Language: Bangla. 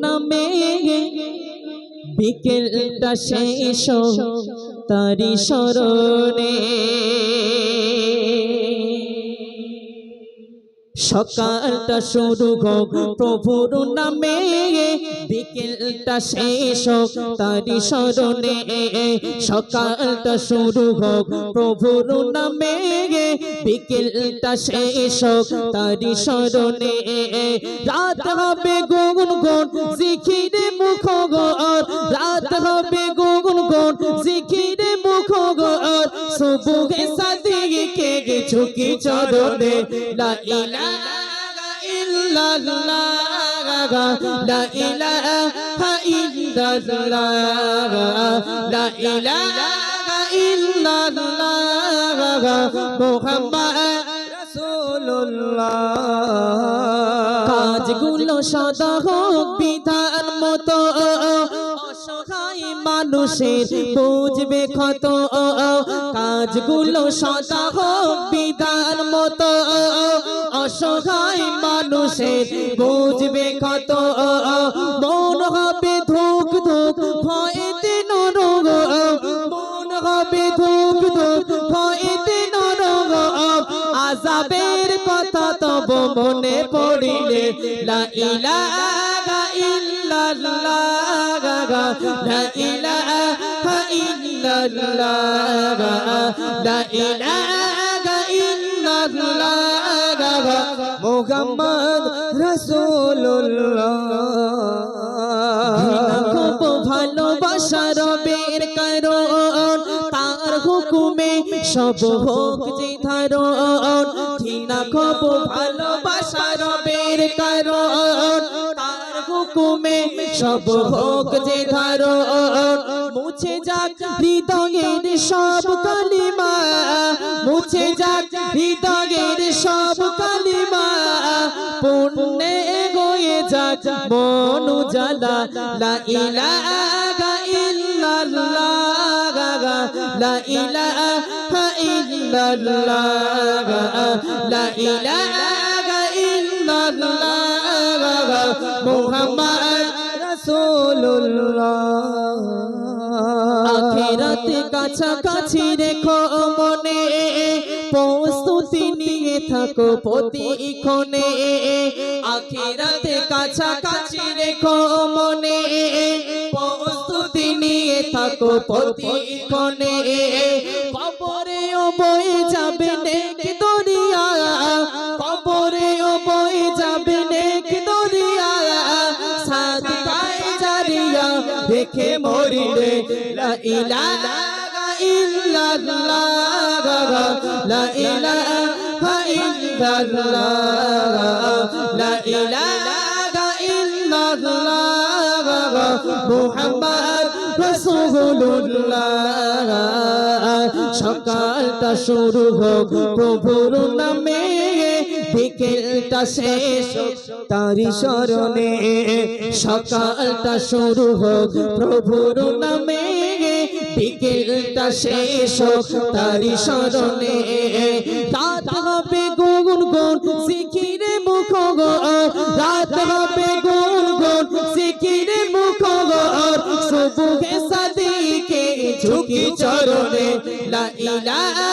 নামে বিকেলটা শেষ তারি স্মরণে। সকালটা শুরু হোক, প্রভুর নামে। বিকেলটা শেষ হোক তারি স্মরণে। সকালটা শুরু হোক, প্রভুর নামে। বিকেলটা শেষ হোক তারি স্মরণে। রাত হবে গুন গুন জিখিরে মুখ গর রাত হবে গুন গুন জিখিরে গে ঝুঁকি চরণে লা ইলাহা ইল্লাল্লাহ, লা ইলাহা ইল্লাল্লাহ, লা ইলাহা ইল্লাল্লাহ, মুহাম্মদ রাসূলুল্লাহ। কাজগুলো সদা হোক বিধান মতো। মানুষের বুঝবে ক্ষত। কাজগুলো সদা হোক বিধান মতো। অসহায় মানুষের বুঝবে ক্ষত। মন হবে ধুক ধুক, ভয়েতে নরগ মন হবে ধুক ধুক, ভয়েতে নরগ আজাবের কথা তব মনে পড়িলে, লা ইলাহা ইল্লাল্লাহ লা ইলাহা ইল্লাল্লাহ লা ইলাহা ইল্লাল্লাহ মুহাম্মদ রাসূলুল্লাহ খুব ভালোবাসার বের কারণ তার হুকুমে সব হোক যে ধারণ ঘৃণা খুব ভালোবাসার বের কারণ সব হোক যে ধারণ মুছে যাক হৃদয়ের সব কালিমা, মুছে যাক হৃদয়ের সব কালিমা, পুণ্যে গয়ে যাক মন উজালা, লা ইলাহা ইল্লাল্লাহ, লা ইলাহা ইল্লাল্লাহ, লা ইলাহা ইল্লাল্লাহ, মুহাম্মদ রাসূলুল্লাহ। আখিরাতে কাছাকাছি রেখো মনে। প্রস্তুতি নিয়ে থাকো প্রতিক্ষণে আখিরাতে কাছাকাছি রেখো মনে। প্রস্তুতি নিয়ে থাকো প্রতিক্ষণে কবরেও বয়ে যাবে দেখে মরিলে, লা ইলাহা ইল্লাল্লাহ, লা ইলাহা ইল্লাল্লাহ, লা ইলাহা ইল্লাল্লাহ, মুহাম্মদ রাসূলুল্লাহ। সকালটা শুরু হোক প্রভুর নামে। বিকেলটা শেষ। তারি স্মরণে সকালটা শুরু হোক প্রভুর নামে। বিকেলটা শেষ তারি স্মরণে রাত হবে গুন গুন মুখ গো রাত হবে গুন মুখ গো সাদিকে ঝুঁকি চরণে। লা ইলাহা